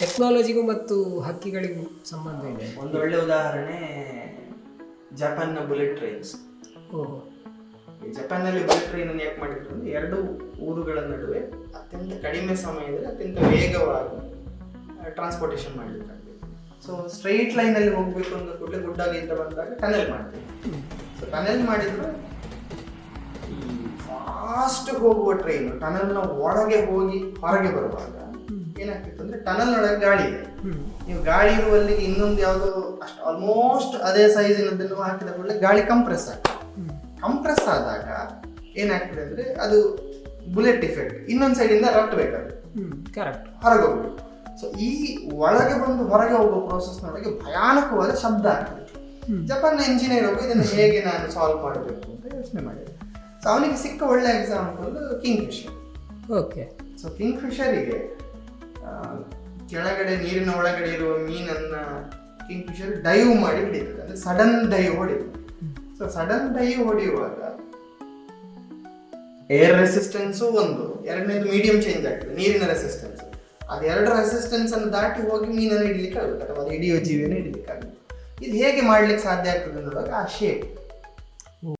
ಟೆಕ್ನಾಲಜಿಗೂ ಮತ್ತು ಹಕ್ಕಿಗಳಿಗೂ ಸಂಬಂಧ ಇದೆ. ಒಂದು ಒಳ್ಳೆ ಉದಾಹರಣೆ ಜಪಾನ್ನ ಬುಲೆಟ್ ಟ್ರೈನ್ಸ್ ಓಹೋ. ಈ ಜಪಾನ್ನಲ್ಲಿ ಬುಲೆಟ್ ಟ್ರೈನ್ ಅನ್ನು ಯಾಕೆ ಮಾಡಿದ್ರು ಅಂದ್ರೆ ಎರಡು ಊರುಗಳ ನಡುವೆ ಅತ್ಯಂತ ಕಡಿಮೆ ಸಮಯದಲ್ಲಿ ಅತ್ಯಂತ ವೇಗವಾಗಿ ಟ್ರಾನ್ಸ್ಪೋರ್ಟೇಷನ್ ಮಾಡಲಿಕ್ಕೆ ಸೊ ಸ್ಟ್ರೈಟ್ ಲೈನಲ್ಲಿ ಹೋಗಬೇಕು ಅಂದ ಕೂಡಲೇ ಗುಡ್ಡಾಗಿಂದ ಬಂದಾಗ ಟನೆಲ್ ಮಾಡ್ತೀವಿ. ಸೊ ಟನೆಲ್ ಮಾಡಿದ್ರು ಈ ಫಾಸ್ಟ್ ಹೋಗುವ ಟ್ರೈನ್ ಟನಲ್ನ ಒಳಗೆ ಹೋಗಿ ಹೊರಗೆ ಬರುವಾಗ ಏನಾಗ್ತಿತ್ತು ಅಂದ್ರೆ ಟನಲ್ ಒಳಗೆ ಗಾಳಿ ಇದೆ. ನೀವು ಗಾಳಿ ಇರುವಲ್ಲಿ ಇನ್ನೊಂದು ಯಾವುದೋ ಅಷ್ಟು ಆಲ್ಮೋಸ್ಟ್ ಅದೇ ಸೈಜಿನದನ್ನು ಹಾಕಿದ ಕೂಡಲೇ ಗಾಳಿ ಕಂಪ್ರೆಸ್ ಆಗ್ತದೆ. ಕಂಪ್ರೆಸ್ ಆದಾಗ ಏನಾಗ್ತದೆ ಅಂದ್ರೆ ಅದು ಬುಲೆಟ್ ಇಫೆಕ್ಟ್ ಇನ್ನೊಂದು ಸೈಡಿಂದ ಇಂದ ಹ್ಮ್ ಕರೆಕ್ಟ್ ಹೊರಗೆ ಹೋಗ್ಬೇಕು ಸೊ ಈ ಒಳಗೆ ಬಂದು ಹೊರಗೆ ಹೋಗೋ ಪ್ರೋಸೆಸ್ನೊಳಗೆ ಭಯಾನಕವಾದ ಶಬ್ದ ಆಗ್ತದೆ. ಜಪಾನ್ ಇಂಜಿನಿಯರ್ ಒಬ್ಬ ಇದನ್ನು ಹೇಗೆ ನಾನು ಸಾಲ್ವ್ ಮಾಡಬೇಕು ಅಂತ ಯೋಚನೆ ಮಾಡಿದೆ. ಸೊ ಅವನಿಗೆ ಸಿಕ್ಕ ಒಳ್ಳೆ example kingfisher okay so ಕಿಂಗ್ ಫಿಶರಿಗೆ ಕೆಳಗಡೆ ನೀರಿನ ಒಳಗಡೆ ಇರುವ ಮೀನನ್ನ ಕಿಂಗ್ ಫಿಶರ್ ಡೈವ್ ಮಾಡಿ ಹಿಡಿತದೆ. ಅಂದ್ರೆ ಸಡನ್ ಡೈವ್ ಹೊಡಿತದೆ ಸೊ ಸಡನ್ ಡೈವ್ ಹೊಡೆಯುವಾಗ ಏರ್ ರೆಸಿಸ್ಟೆನ್ಸು ಒಂದು. ಎರಡನೇದು ಮೀಡಿಯಂ ಚೇಂಜ್ ಆಗ್ತದೆ, ನೀರಿನ ರೆಸಿಸ್ಟೆನ್ಸ್ ಅದೆರಡು ರೆಸಿಸ್ಟೆನ್ಸ್ ಅನ್ನು ದಾಟಿ ಹೋಗಿ ಮೀನನ್ನು ಹಿಡಿಲಿಕ್ಕೆ ಆಗುತ್ತೆ, ಅಥವಾ ಹಿಡಿಯೋ ಜೀವಿಯನ್ನು ಹಿಡಿಲಿಕ್ಕೆ ಆಗುತ್ತೆ. ಇದು ಹೇಗೆ ಮಾಡ್ಲಿಕ್ಕೆ ಸಾಧ್ಯ ಆಗ್ತದೆ ಅನ್ನೋದಾಗ ಆ ಶೇಪ್